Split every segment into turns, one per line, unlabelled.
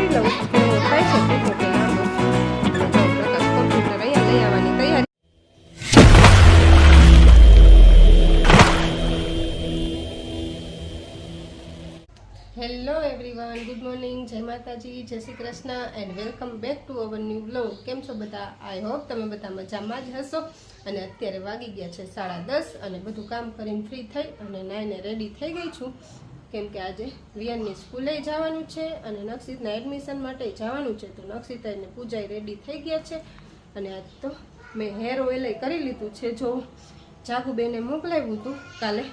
કરી લઉં કેવો થાય છે પૂછો કે લાંબો અને પ્રકાશ કોમ્પ્યુટર અહીંયા લઈ આવવાની તૈયારી હેલો એવરીવન ગુડ મોર્નિંગ જય માતાજી, જય Shri Krishna and welcome back to our new blog કેમ છો બધા? આઈ હોપ તમે બધા મજામાં જ હશો. અને અત્યારે વાગી ગયા છે સાડા દસ અને બધું કામ કરીને ફ્રી થઈ અને નાઈને રેડી થઈ ગઈ છું. કેમ કે આજે વિયનની સ્કૂલે જવાનું છે અને નક્ષિતના એડમિશન માટે જવાનું છે તો નક્ષિતા એને પૂજાઈ રેડી થઈ ગયા છે. અને આજ તો મેં હેર ઓઇલ કરી લીધું છે. જો જાગુબેને મોકલાવ્યું હતું, કાલે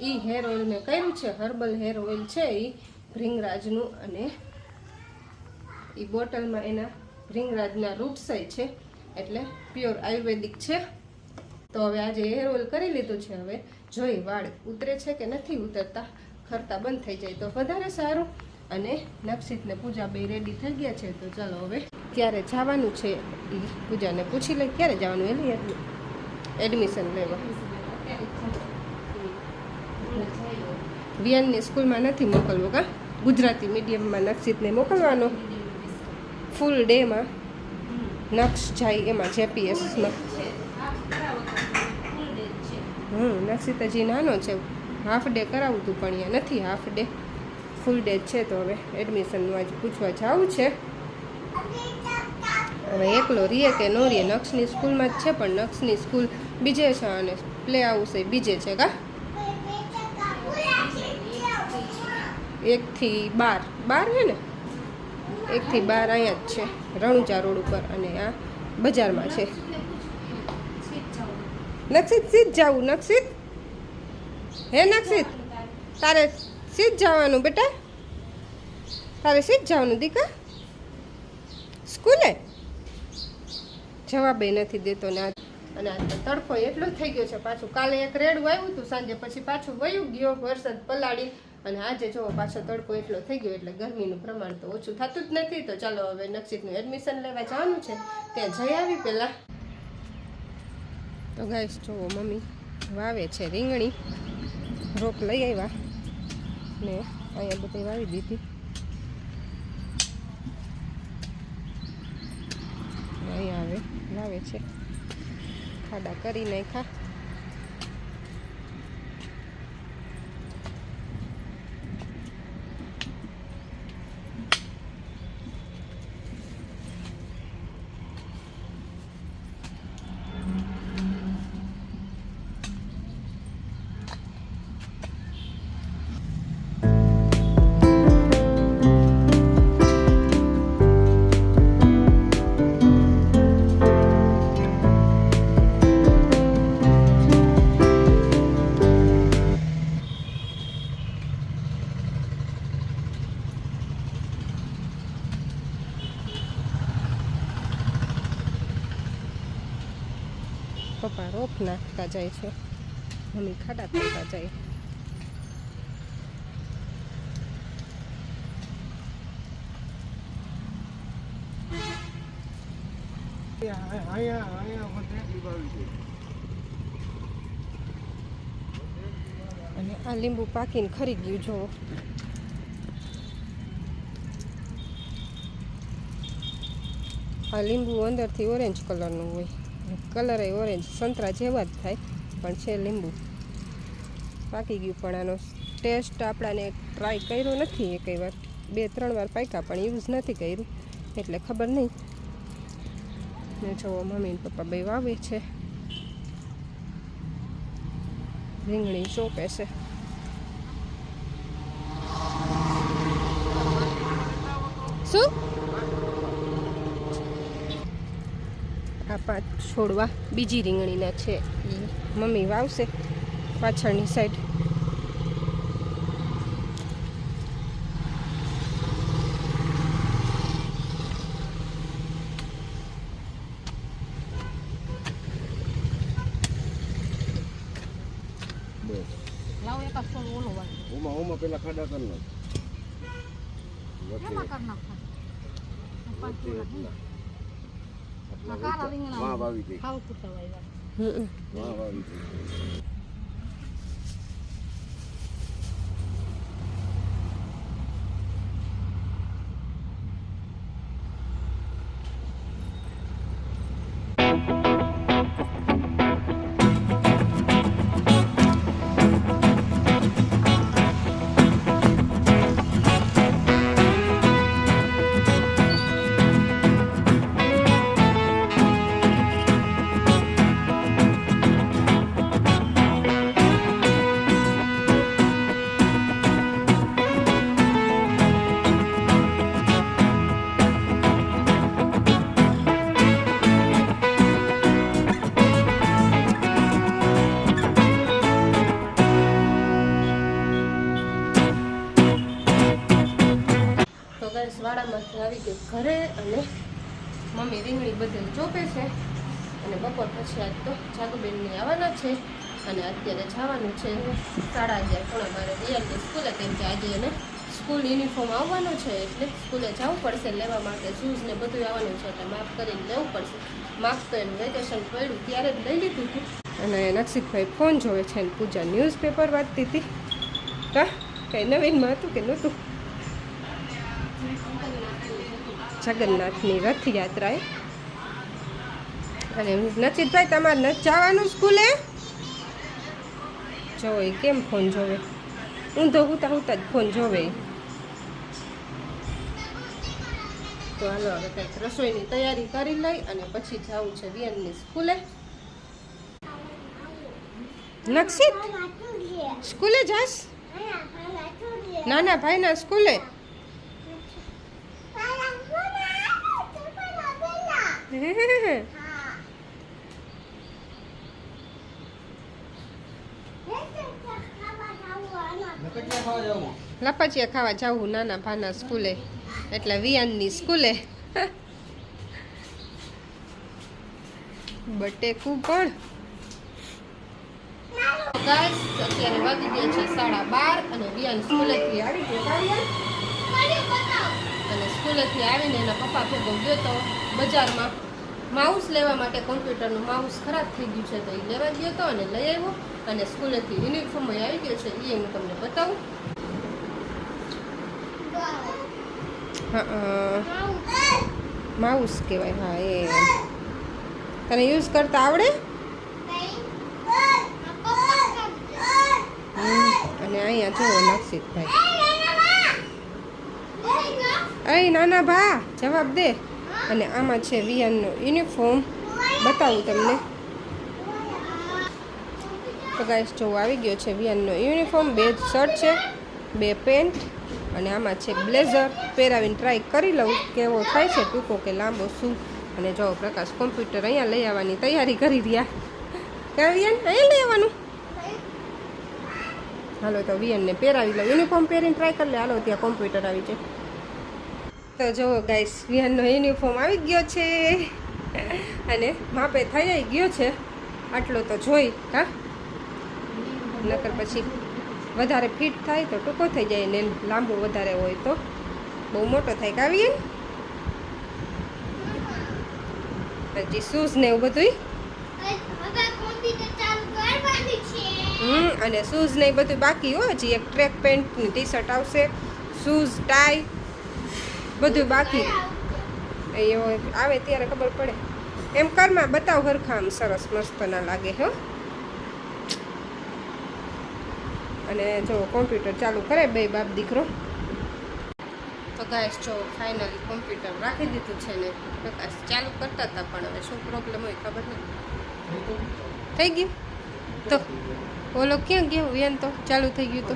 એ હેર ઓઇલ મેં કર્યું છે. હર્બલ હેર ઓઇલ છે એ ભ્રિંગરાજનું અને એ બોટલમાં એના ભ્રિંગરાજના રૂટસાઈ છે. એટલે પ્યોર આયુર્વેદિક છે. તો હવે આજે હેર ઓઇલ કરી લીધું છે. હવે જોઈ વાળ ઉતરે છે કે નથી ઉતરતા ખરતા બંધ થઈ જાય તો વધારે સારું. અને નક્ષિતને પૂજા બે રેડી થઈ ગયા છે તો ચાલો હવે ક્યારે જવાનું છે એ પૂજાને પૂછી લઈ ક્યારે જવાનું એલી એડમિશન લેવા. વિયનની સ્કૂલમાં નથી મોકલવો કા? ગુજરાતી મીડિયમમાં નક્ષિતને મોકલવાનો? ફૂલ ડેમાં નક્ષ જાય એમાં જેપીએસમાં હમ નક્ષિત હજી નાનો છે. હાફ ડે કરાવું હતું પણ અહીંયા નથી હાફ ડે ફૂલ ડે છે તો હવે એડમિશનનું આજે પૂછવા જવું છે. હવે એકલો રીએ કે નો રીએ, નક્ષની સ્કૂલમાં જ છે પણ નક્ષની સ્કૂલ બીજે છે અને પ્લે હાઉસ એ બીજે છે કા? એકથી બાર. બાર હે ને? એકથી બાર અહીંયા જ છે, રણુજા રોડ ઉપર અને આ બજારમાં છે. નક્ષિત સીધ જવું નક્ષિત. હે નક્ષિત તારે સીધ જવાનું બેટા. તારે સીધ જવાનું દીકા સ્કૂલે? જવાબે નથી દેતો ને અને આજે તડકો એટલો થઈ ગયો છે પાછું. કાલે એક રેડું આવ્યું હતું, સાંજે પછી પાછું વયું ગયો, વરસાદ પલાળી. અને આજે જો પાછો તડકો એટલો થઈ ગયો એટલે ગરમીનું પ્રમાણ તો ઓછું થતું જ નથી. તો ચાલો હવે નક્ષિતનું એડમિશન લેવા જવાનું છે. ત્યાં જઈ આવી પહેલાં તો ગાઈશ જુઓ મમ્મી વાવે છે રીંગણી. રોપ લઈ આવ્યા. ને અહીંયા બધી વાવી દીધી. અહીંયા આવે લાવે છે. ખાડા કરી નાખ્યા પપ્પા રોપ નાખતા જાય છે. મમ્મી ખાડા કરતા જાય. અને આ લીંબુ પાકીને ખરી ગયું, જો. આ લીંબુ અંદરથી ઓરેન્જ કલરનું હોય. કલર એ ઓરેન્જ સંતરા જેવા જ થાય, પણ છે લીંબુ. પાકી ગયું પણ આનો ટેસ્ટ આપણાને ટ્રાય કર્યો નથી એક વાર. બે, ત્રણ વાર પાક્યા, પણ યુઝ નથી કર્યું. એટલે ખબર નહીં. ને જુઓ મમ્મી પપ્પા બે વાવે છે. રીંગણી ચોપે છે શું આ પાંચ છોડવા. બીજી રીંગણીના છે. એ મમ્મી વાવશે પાછળની સાઈડ.
ઓમાં ઓમાં પેલા ખાડા કરી નાખ
એમાં કર નાખો. પાંચ ઓલા હે. આ કાળા રીંગણા
વાહ વાવી દે વાહ વાવી દે
આવી ગયો ઘરે અને મમ્મી રીંગણી બધે ચોપે છે. અને બપોર પછી આજ તો જાગુબેનની આવવાના છે અને અત્યારે જવાનું છે સાડા અગિયાર, પોણા મારે રિયાલની સ્કૂલે, કેમ કે આજે એને સ્કૂલ યુનિફોર્મ આવવાનો છે એટલે સ્કૂલે જવું પડશે લેવા માટે શૂઝ ને બધું આવવાનું છે એટલે માફ કરીને લેવું પડશે. માફ તો એનું વેકેશન પડ્યું ત્યારે જ લઈ લીધું હતું. અને નક્ષિતભાઈ ફોન જોવે છે અને પૂજા ન્યૂઝપેપર વાંચતી હતી. કા? કંઈ નવીનમાં હતું કે નહોતું? જગન્નાથની રથયાત્રાએ અને નચિતભાઈ તમારે નથી જવાનું સ્કૂલે જોવે કેમ ફોન જોવે ઊંધો હુતા હુતા જ ફોન જોવે તો હાલો હવે કંઈક રસોઈની તૈયારી કરી લઈ અને પછી જવું છે વિયનની સ્કૂલે નક્ષિત સ્કૂલે જાસ નાના ભાઈના સ્કૂલે લપચિયા ખાવા જવું નાના ભાના સ્કૂલે. એટલે વિયાનની સ્કૂલે. બટેકું પણ. ગાઈસ, અત્યારે વાગી ગયા છે સાડા બાર અને વિયાન સ્કૂલેથી આવી ગયા. અને સ્કૂલેથી આવીને એના પપ્પા ભેગો ગયો તો બજારમાં માઉસ લેવા માટે કોમ્પ્યુટરનું માઉસ ખરાબ થઈ ગયું છે તો એ લેવા ગયો હતો અને લઈ આવ્યો અને સ્કૂલેથી યુનિફોર્મ આવી ગયો છે એ હું તમને બતાવું. હા માઉસ કહેવાય હા એ. તને યુઝ કરતા આવડે? અને અહીંયા જુઓ નક્ષિતભાઈ. અહીં નાના ભા જવાબ દે. અને આમાં છે વિયાનનો યુનિફોર્મ બતાવું તમને. તો ગાઈસ જો આવી ગયો છે વિયાનનો યુનિફોર્મ બે શર્ટ છે, બે પેન્ટ અને આમાં છે બ્લેઝર પહેરાવીને ટ્રાય કરી લઉં, કેવો થાય છે ટૂંકો કે લાંબો શું. અને જો પ્રકાશ કોમ્પ્યુટર અહીંયા લઈ આવવાની તૈયારી કરી રહ્યા. ક્યાં વિયાન અહીંયા લઈ આવવાનું. હાલો તો વિયાનને પહેરાવી લઉં. યુનિફોર્મ પહેરીને ટ્રાય કરી લે. હાલો, ત્યાં કોમ્પ્યુટર આવી છે તો જુઓ ગાઈસ વિહાનનો યુનિફોર્મ આવી ગયો છે. અને માપે થઈ ગયો છે. આટલો તો જોઈ, હા. નકર પછી વધારે ફિટ થાય તો ટૂંકો થઈ જાય ને લાંબો વધારે હોય તો બહુ મોટો થાય. કાવીએ પછી શૂઝ ને એવું બધું હમ, અને શૂઝ ને એ બધું બાકી હો હજી. એક ટ્રેક પેન્ટની ટી શર્ટ આવશે. શૂઝ ટાઈ બધું બાકી એવો આવે ત્યારે ખબર પડે. એમ કરમાં બતાવ હરખા સરસ મસ્ત ના લાગે, હો. અને જો કોમ્પ્યુટર ચાલુ કરે બે બાપ દીકરો. તો ગાઈસ, જો ફાઇનલી કોમ્પ્યુટર રાખી દીધું છે ને, પ્રકાશ ચાલુ કરતા હતા, પણ હવે શું પ્રોબ્લેમ હોય ખબર નહીં. થઈ ગયું? તો ઓલો ક્યાં ગયો? વિયન તો ચાલુ થઈ ગયું તો.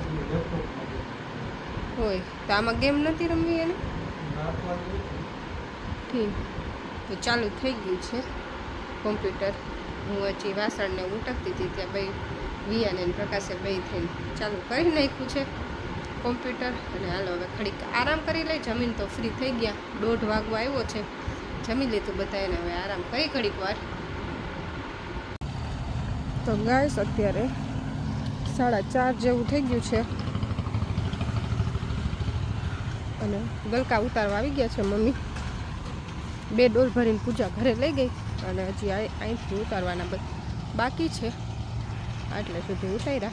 હોય તો આમાં ગેમ નથી રમવી એને? ઠીક તો ચાલુ થઈ ગયું છે કોમ્પ્યુટર. હું હજી વાસણને ઉટકતી હતી ત્યાં ભાઈ વિયાને પ્રકાશે ભાઈ થઈને ચાલુ કરી નાખ્યું છે કોમ્પ્યુટર. અને હાલો હવે ખડીક આરામ કરી લઈ. જમીન તો ફ્રી થઈ ગયા. દોઢ વાગવા આવ્યો છે. જમી લીધું બધાને હવે આરામ કરી ઘડીક વાર. તો ગાઈસ, અત્યારે સાડા ચાર જેવું થઈ ગયું છે. અને ગલકા ઉતારવા આવી ગયા છે મમ્મી. બે ડોલ ભરીને પૂજા ઘરે લઈ ગઈ અને હજી અહીંથી ઉતારવાના બાકી છે. આટલે સુધી ઉતાર્યા.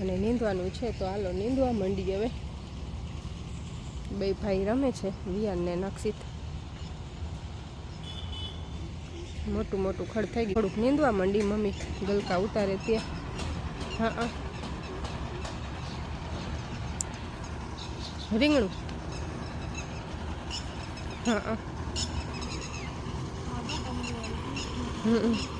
અને નીંદવાનું છે તો હાલો નીંદવા માંડી હવે. બે ભાઈ રમે છે વિયાન ને નક્ષિત. મોટું મોટું ખડ થઈ ગયું. થોડુંક નીંદવા માંડી મમ્મી ગલકા ઉતારે ત્યાં હા હા. રીંગણું. હા હા. હમ.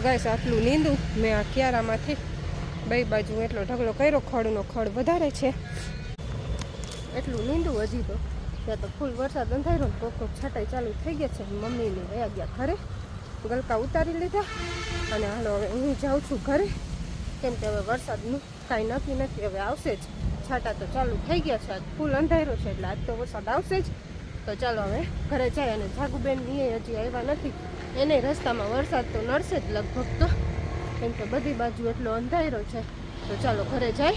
તો ગાઈસ આટલું નીંદું. મેં આ ક્યારામાંથી બે બાજુ એટલો ઢગલો કર્યો, ખડનો ખડ વધારે છે. એટલું નીંદું હજી તો. ત્યાં તો ફૂલ વરસાદ અંધાર્યો ને કોક કોક છટાઈ ચાલુ થઈ ગયા છે. મમ્મીને વયા ગયા ઘરે. ગલકા ઉતારી લીધા. અને હાલો હવે હું જાઉં છું ઘરે. કેમ કે હવે વરસાદનું કાંઈ નક્કી નથી. હવે આવશે જ. છાંટા તો ચાલુ થઈ ગયા છે. આજ ફૂલ અંધાર્યો છે એટલે આજ તો વરસાદ આવશે જ. તો ચાલો હવે ઘરે જાય અને જાગુબેન એ હજી આવ્યા નથી. એને રસ્તામાં વરસાદ તો નડશે જ લગભગ તો. કેમ કે બધી બાજુ એટલો અંધારો છે. તો ચાલો ઘરે જાય.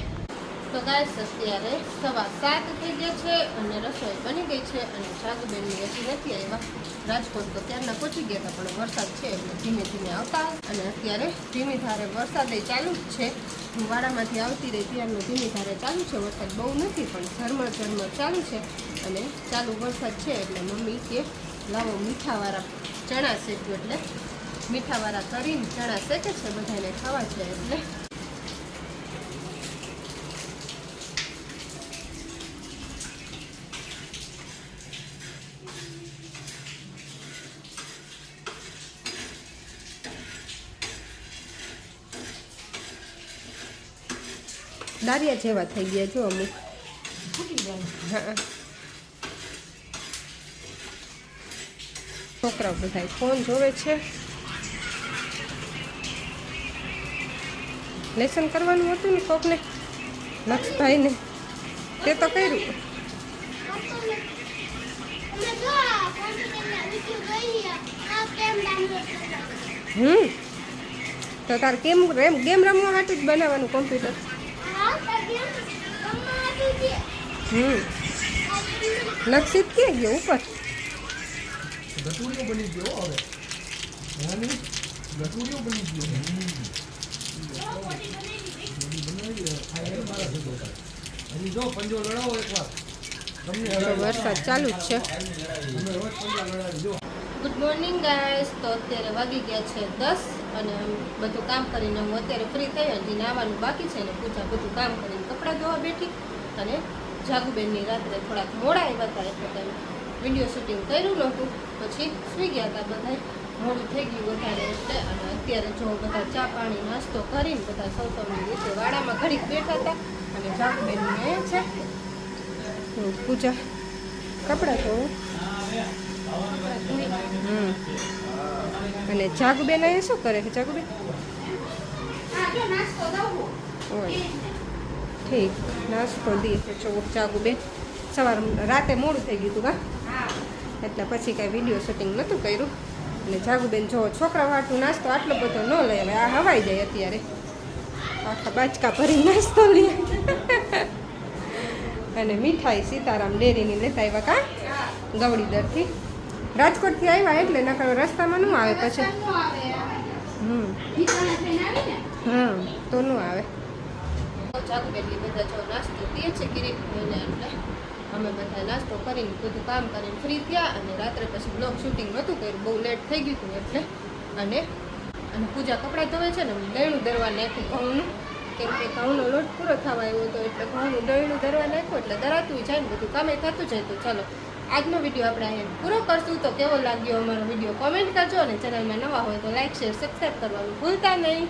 તો ગાય અત્યારે સવા સાત થઈ ગયા છે અને રસોઈ બની ગઈ છે અને શાકબેનની હજી નથી આવ્યા. રાજકોટ તો ત્યારના પહોંચી ગયા હતા, પણ વરસાદ છે એટલે ધીમે ધીમે આવતા. અને અત્યારે ધીમી ધારે વરસાદ ચાલુ જ છે. હું વાડામાંથી આવતી રહી ત્યારનું ધીમી ધારે ચાલુ છે. વરસાદ બહુ નથી, પણ ઝરમર ઝરમર ચાલુ છે. અને ચાલુ વરસાદ છે એટલે મમ્મી કે લાવો મીઠાવાળા ચણા શેક્યું એટલે. મીઠાવાળા કરીને ચણા શેકે છે બધાને ખાવા છે એટલે. દારિયા જેવા થઈ ગયા જો અમુક. હા. છોકરાઓ બધા ફોન જોવે છે લેસન કરવાનું હતું ને કોકને લક્ષભાઈને તે તો કર્યું હમ તો તાર કેમ રેમ ગેમ રમવા માટે જ બનાવવાનું કોમ્પ્યુટર હમ લક્ષિત ક્યાં ગયો ઉપર
ગટુડિયો બની ગયો હવે. નાની ગટુડિયો બની ગયો હજી જો પંજો લડાવો એકવાર.
વરસાદ ચાલુ જ છે.
અમે રોજ પંજા લડાવી જો.
ગુડ મોર્નિંગ ગાઈસ તો અત્યારે વાગી ગયા છે દસ અને બધું કામ કરીને હું અત્યારે ફ્રી થઈ હજી નાવાનું બાકી છે ને પૂજા બધું કામ કરીને કપડાં ધોવા બેઠી અને જાગુબેનની રાત્રે થોડાક મોડા આવ્યા હતા એટલે વીડિયો શૂટિંગ કર્યું નહોતું. પછી સુઈ ગયા હતા બધા મોડું થઈ ગયું વધારે એટલે અને અત્યારે જો બધા ચા પાણી નાસ્તો કરીને બધા સૌતમની રીતે વાડામાં ઘડીક બેઠા હતા અને જાગુબેનને છે હમ, પૂજા કપડાં તો. અને જાગુબેન એ શું કરે છે જાગુબેન? ઠીક નાસ્તો દે છે જો જાગુબેન સવાર રાતે મોડું થઈ ગયું હતું કા એટલે પછી કાંઈ વીડિયો શૂટિંગ નહોતું કર્યું. અને જાગુબેન જો છોકરા વાટું નાસ્તો આટલો બધો ન લે હવે આ હવાઈ જાય અત્યારે. આખા બાચકા ભરી નાસ્તો લે. અને મીઠાઈ સીતારામ ડેરીની લેતા આવ્યા કા? ગવડી દરથી રાજકોટથી આવ્યા એટલે નકર રસ્તામાં ન આવે પછી. હમ. તો ન આવે. જાગુબેન બધા જો નાસ્તો પીએ છે કિરીટ એટલે અમે બધા નાસ્તો કરીને બધું કામ કરીને ફ્રી થયા અને રાત્રે પછી બ્લોગ શૂટિંગ નહોતું કર્યું, બહુ લેટ થઈ ગયું હતું એટલે. અને અને પૂજા કપડાં ધોવે છે ને દહીણું દરવા નાખ્યું ઘઉંનું. કેમ કે ઘઉંનો લોટ પૂરો થવા આવ્યો હતો એટલે ઘઉંનું દહીણું દરવા નાખ્યું એટલે દરાતું જાય ને, બધું કામે થતું જાય તો ચાલો. આજનો વીડિયો આપણે અહીંયા પૂરો કરશું. તો કેવો લાગ્યો અમારો વીડિયો કોમેન્ટ કરજો અને ચેનલમાં નવા હોય તો લાઇક શેર સબસ્ક્રાઈબ કરવાનું ભૂલતા નહીં.